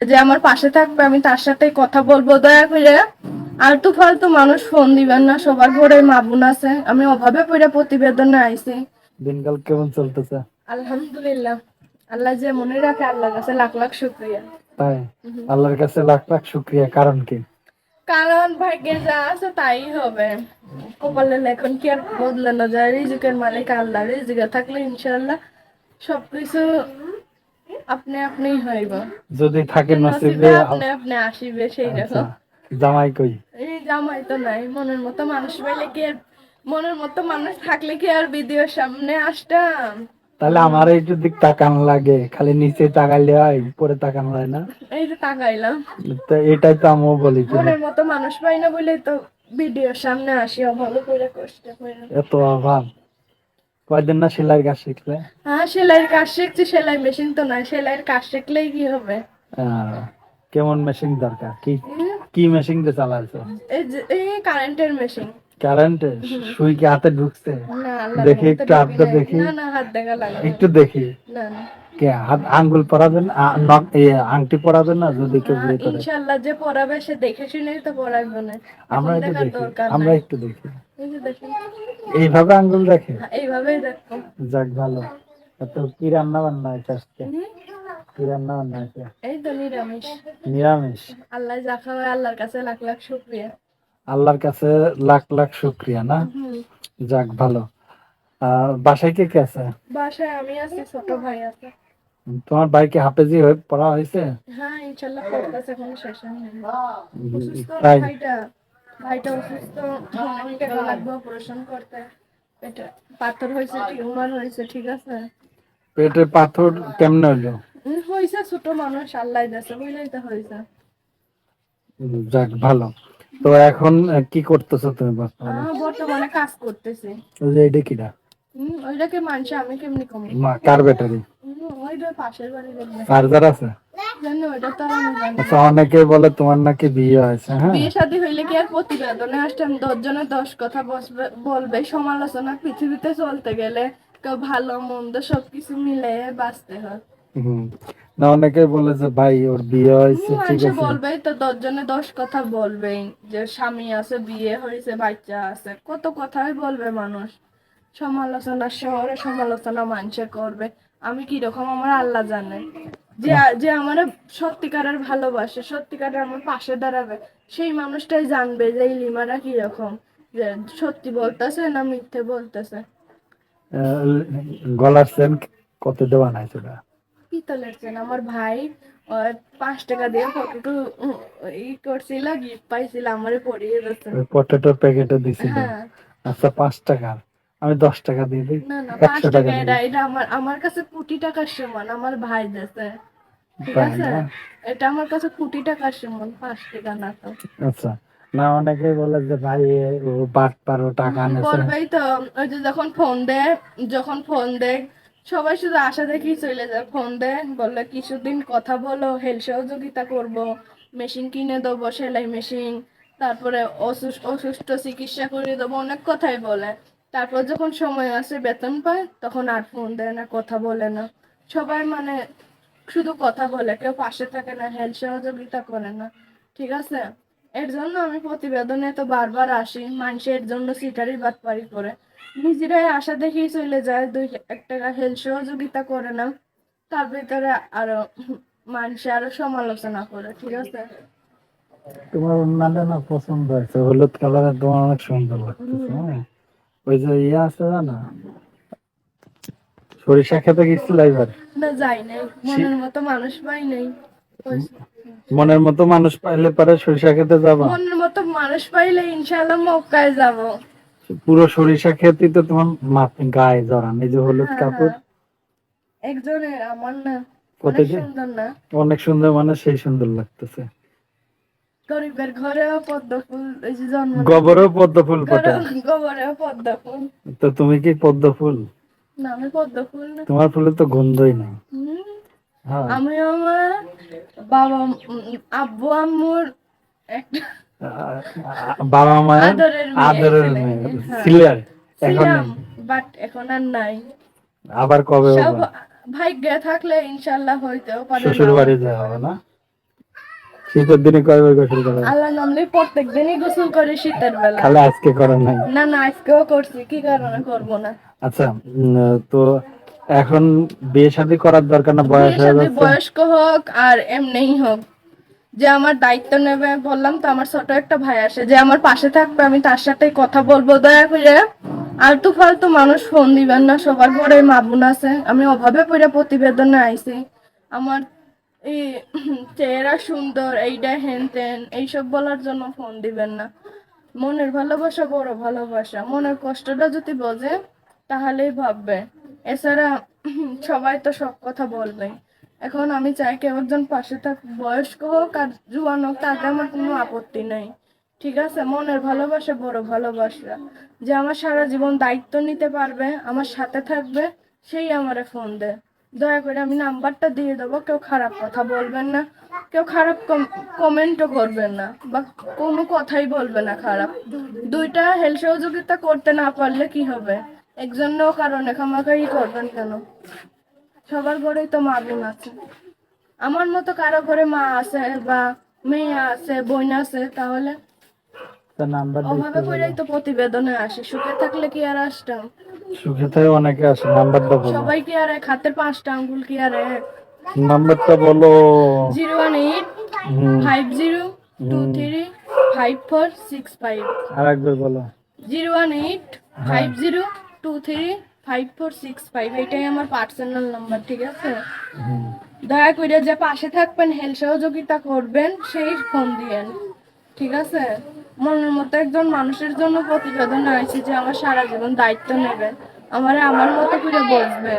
যে আমার পাশে থাকবে আমি তার সাথে কথা বলব। দয়া করে আলতু ফালতু মানুষ ফোন দিবেন না সবার ঘরে মা বোন আছে। আমি অভাবে পড়ে প্রতিবেদনে আইছি। দিনকাল কেমন চলতেছে? আলহামদুলিল্লাহ। আল্লাহ যে মনে রাখে আল্লাহর কাছে লাখ লাখ শুক্রিয়া। তাই? আল্লাহর কাছে লাখ লাখ শুক্রিয়া। কারণ কি? কারণ ভাগ্যে যা আছে তাই হবে। কপালে লেখন কি আর বদলানো যায়। রিজিকের মালিক আল্লাহ। রিজিকে থাকলে ইনশাআল্লাহ সবকিছু আপনি আপনি হইব। যদি থাকে নসিবে আপনি আপনি আসিবে সেই আচ্ছা, রকম জামাই কই? এই জামাই তো নাই মনের মতো মানুষ পাইলে কি মনের মতো মানুষ থাকলে কি আর ভিডিওর সামনে আসতাম? তাহলে আমার একটু দিক তাকানো লাগে খালি নিচে তাকাইলে হয় উপরে তাকানো হয় না? এই যে তাকাইলাম। তো এটাই তো আমিও বলি মনের মতো মানুষ পাই না বলে তো ভিডিওর সামনে আসি অভাবে করে কষ্ট করে এত অভাব। কয়দিন না সেলাই কাজ শিখলে? হ্যাঁ সেলাইয়ের কাজ শিখছি সেলাই মেশিন তো নাই সেলাইয়ের কাজ শিখলেই কি হবে? কেমন মেশিন দরকার? কি কি মেশিন দিয়ে চালাইছো? এই কারেন্টের মেশিন কারেন্টে সুই কি হাতে ঢুকছে? দেখি একটু হাতটা দেখি। না না হাত দেখা লাগে একটু দেখি। না না। কে হাত আঙ্গুল পরাবেন? নখ- আংটি পরাবেন না? যদি কেউ বিয়ে করে? ইনশাআল্লাহ যে পড়াবে সে দেখে শুনেই তো পড়াইবে না। আমরা একটু দেখি আমরা একটু দেখি। এই যে দেখেন। এইভাবে আঙ্গুল দেখে? হ্যাঁ, এইভাবেই দেখো। যাক ভালো। তো কি রান্না বান্না হয়েছে আজকে? কি রান্না বান্না হয়েছে? এই তো নিরামিষ। নিরামিষ? আল্লাহ যা খাওয়ায় আল্লাহর কাছে লাখ লাখ শুক্রিয়া। আল্লাহর কাছে লাখ লাখ শুক্রিয়া না? যাক ভালো। বাসায় কে কে আছে? বাসায় আমি আছি ছোট ভাই আছে। তোমার ভাইকে হাফেজি হয়ে পড়া হয়েছে? হ্যাঁ পড়তেছে শেষ হয়নি তাই? ভাইটা অসুস্থ লাগবে অপারেশন করতে। এটা পাথর হয়েছে টিউমার হয়েছে ঠিক আছে? পেটে পাথর কেমনে উম, হয়েছে ছোট মানুষ আল্লাহ দেশে বুঝলেই তো হয়েছে যাক ভালো। তো এখন কি করতেছো তুমি বর্তমানে? বর্তমানে কাজ করতেছি। ওই যে এটা হম ওইটাকে মানছে আমি কেমনি কমি? মা কার ব্যাটারি? ওইটা পাশের বাড়ি চার্জার আছে? আচ্ছা অনেকে বলে তোমার নাকি বিয়ে হয়েছে হ্যাঁ? বিয়ে শাদী হইলে কি আর প্রতিবেদনে আসতাম দশ জনে দশ কথা বসবে বলবে সমালোচনা পৃথিবীতে চলতে গেলে ভালো মন্দ সবকিছু মিলে বাঁচতে হয়। না অনেকে বলে যে ভাই ওর বিয়ে হয়েছে ঠিক আছে। বলবেই তো দশ জনে দশ কথা বলবেই যে স্বামী আছে বিয়ে হয়েছে বাচ্চা আছে। কত কথাই বলবে মানুষ। সমালোচনা শহরে সমালোচনা মানুষে করবে। আমি কীরকম আমার আল্লাহ জানে। যে যে আমার সত্যিকারের ভালোবাসে সত্যিকারের আমার পাশে দাঁড়াবে সেই মানুষটাই জানবে যে লিমারা কীরকম যে সত্যি বলতেছে না মিথ্যে বলতেছে। গলার চেন কত দেওয়া নাই সেটা পিতলের চেন আমার ভাই আহ, পাঁচ টাকা দিয়ে ফটো ই করছিল গিফট পাইছিল আমারে পরিয়ে দিচ্ছে পটেটোর প্যাকেটে দিছিল। হ্যাঁ। আচ্ছা পাঁচ টাকার। আমি দশ টাকা দিয়ে দিই। না না পাঁচ একশো টাকা এটা আমার আমার কাছে কোটি টাকার সমান আমার ভাই দেশে ঠিক আছে? এটা আমার কাছে কোটি টাকার সমান পাঁচ টাকা না তো। আচ্ছা। না অনেকে বলে যে ভাই ও বাট পারো টাকা আনেছে তো ওই যে যখন ফোন দেয় যখন ফোন দেয় সবাই শুধু আশা দেখেই চলে যায়। ফোন দেয় বললে কিছুদিন কথা বলো হেল সহযোগিতা করব মেশিন কিনে দেবো সেলাই মেশিন তারপরে অসুস্থ অসুস্থ চিকিৎসা করে দেবো অনেক কথাই বলে। তারপর যখন সময় আসে বেতন পায়, তখন আর ফোন দেয় না, কথা বলে না। সবাই মানে শুধু কথা বলে, কেউ পাশে থাকে না হেল্প সহযোগিতা করে না, ঠিক আছে? এর জন্য আমি প্রতিবেদনে তো বারবার আসি, মানুষের এর জন্য সিটারি বাটপারি করে। নিজেরাই আশা দেখেই চলে যায়, দুই এক টাকা হেল্প সহযোগিতা করে না, তার ভিতরে আরও মানুষ আরও সমালোচনা করে, ঠিক আছে? তোমার অন্যান্য পছন্দ হয়েছে, হলুদ কালারের তোমার অনেক সুন্দর লাগতেছে হ্যাঁ? ওই যে ইয়ে আছে না সরিষা খেতে গেছিল এবার। না যাই নাই। মনের মতো মানুষ পাই নাই। মনের মতো মানুষ পাইলে পরে সরিষা খেতে যাবা। মনের মতো মানুষ পাইলে ইনশাল্লাহ মক্কায় যাব। পুরো সরিষা খেতে তো তোমার গায়ে জড়ান। এই যে হলুদ কাপড়। একজনের আমার না। কত অনেক সুন্দর না। অনেক সুন্দর মানে সেই সুন্দর লাগতেছে। গরিবের ঘরেও পদ্ম ফুল জন্ম গোবরও পদ্ম ফুল ফোটে গোবরেও পদ্ম ফুল। তো তুমি কি পদ্ম ফুল? না আমি পদ্ম ফুল না। তোমার ফুলের তো গন্ধই নাই। হ্যাঁ। আমি আমার বাবা আব্বু আম্মুর একটা বাবা মায়ের আদরের মেয়ে ছিলেন। হ্যাঁ। এখন বাট এখন আর নাই। আবার কবে ভাগ্যে থাকলে ইনশাল্লাহ হইতেও পারে শ্বশুর বাড়ি যাওয়া হবে না? শীতের দিনে কয়বার গোসল করে আল্লাহ নামলে প্রত্যেক দিনই গোসল করে শীতের বেলা। খালি আজকে করে নাই? না না আজকেও করছি কি কারণে করব না? আচ্ছা তো এখন বিয়ে শাদী করার দরকার না বয়স হয়ে যাচ্ছে? বয়স্ক হোক আর এমনিই হোক। যে আমার দায়িত্ব নেবে বললাম তো আমার ছোট একটা ভাই আসে যে আমার পাশে থাকবে আমি তার সাথে কথা বলব দয়া করে। আলতু ফালতু মানুষ ফোন দিবেন না সবার ঘরে মা বোন আছে আমি অভাবে পড়ে প্রতিবেদনে আইছি। আমার এই চেহারা সুন্দর এইটা হেন তেন, এইসব বলার জন্য ফোন দিবেন না। মনের ভালোবাসা বড় ভালোবাসা। মনের কষ্টটা যদি বোঝে, তাহলেই ভাববে। এছাড়া, সবাই তো সব কথা বলবে এখন আমি চাই কেউ একজন পাশে থাক, বয়স্ক হোক আর জুয়ান হোক, তাতে আমার কোনো আপত্তি নেই। ঠিক আছে? মনের ভালোবাসা বড় ভালোবাসা। যে আমার সারা জীবন দায়িত্ব নিতে পারবে, আমার সাথে থাকবে, সেই আমারে ফোন দেয় দয়া করে আমি নাম্বারটা দিয়ে দেবো কেউ খারাপ কথা বলবেন না কেউ খারাপ কমেন্টও করবেন না বা কোনো কথাই বলবে না খারাপ। দুইটা হেল্প সহযোগিতা করতে না পারলে কি হবে? একজনের কারণে খামাখাই করবেন কেন? সবার ঘরেই তো মা বোন আছে। আমার মতো কারও ঘরে মা আছে বা মেয়ে আছে বোন আছে তাহলে তা নাম্বার অভাবে করেই তো প্রতিবেদনে আসে সুখে থাকলে কি আর আসতাম? সুখে থেকে অনেকে আসে নাম্বারটা বলো। সবাই কি আর এক হাতের পাঁচটা আঙ্গুল কি আর এক? নাম্বারটা বলো। Zero one eight five zero two three five four six five. আর একবার বলো। Zero one eight five zero two three five four six five. এটাই আমার পার্সোনাল নাম্বার ঠিক আছে? দয়া করে যে পাশে থাকবেন হেল্প সহযোগিতা করবেন সেই ফোন দিয়েন ঠিক আছে? মনের মতো একজন মানুষের জন্য প্রতিবেদন হয়েছে যে আমার সারা জীবন দায়িত্ব নেবে। আমার আমার মতো করে বসবে।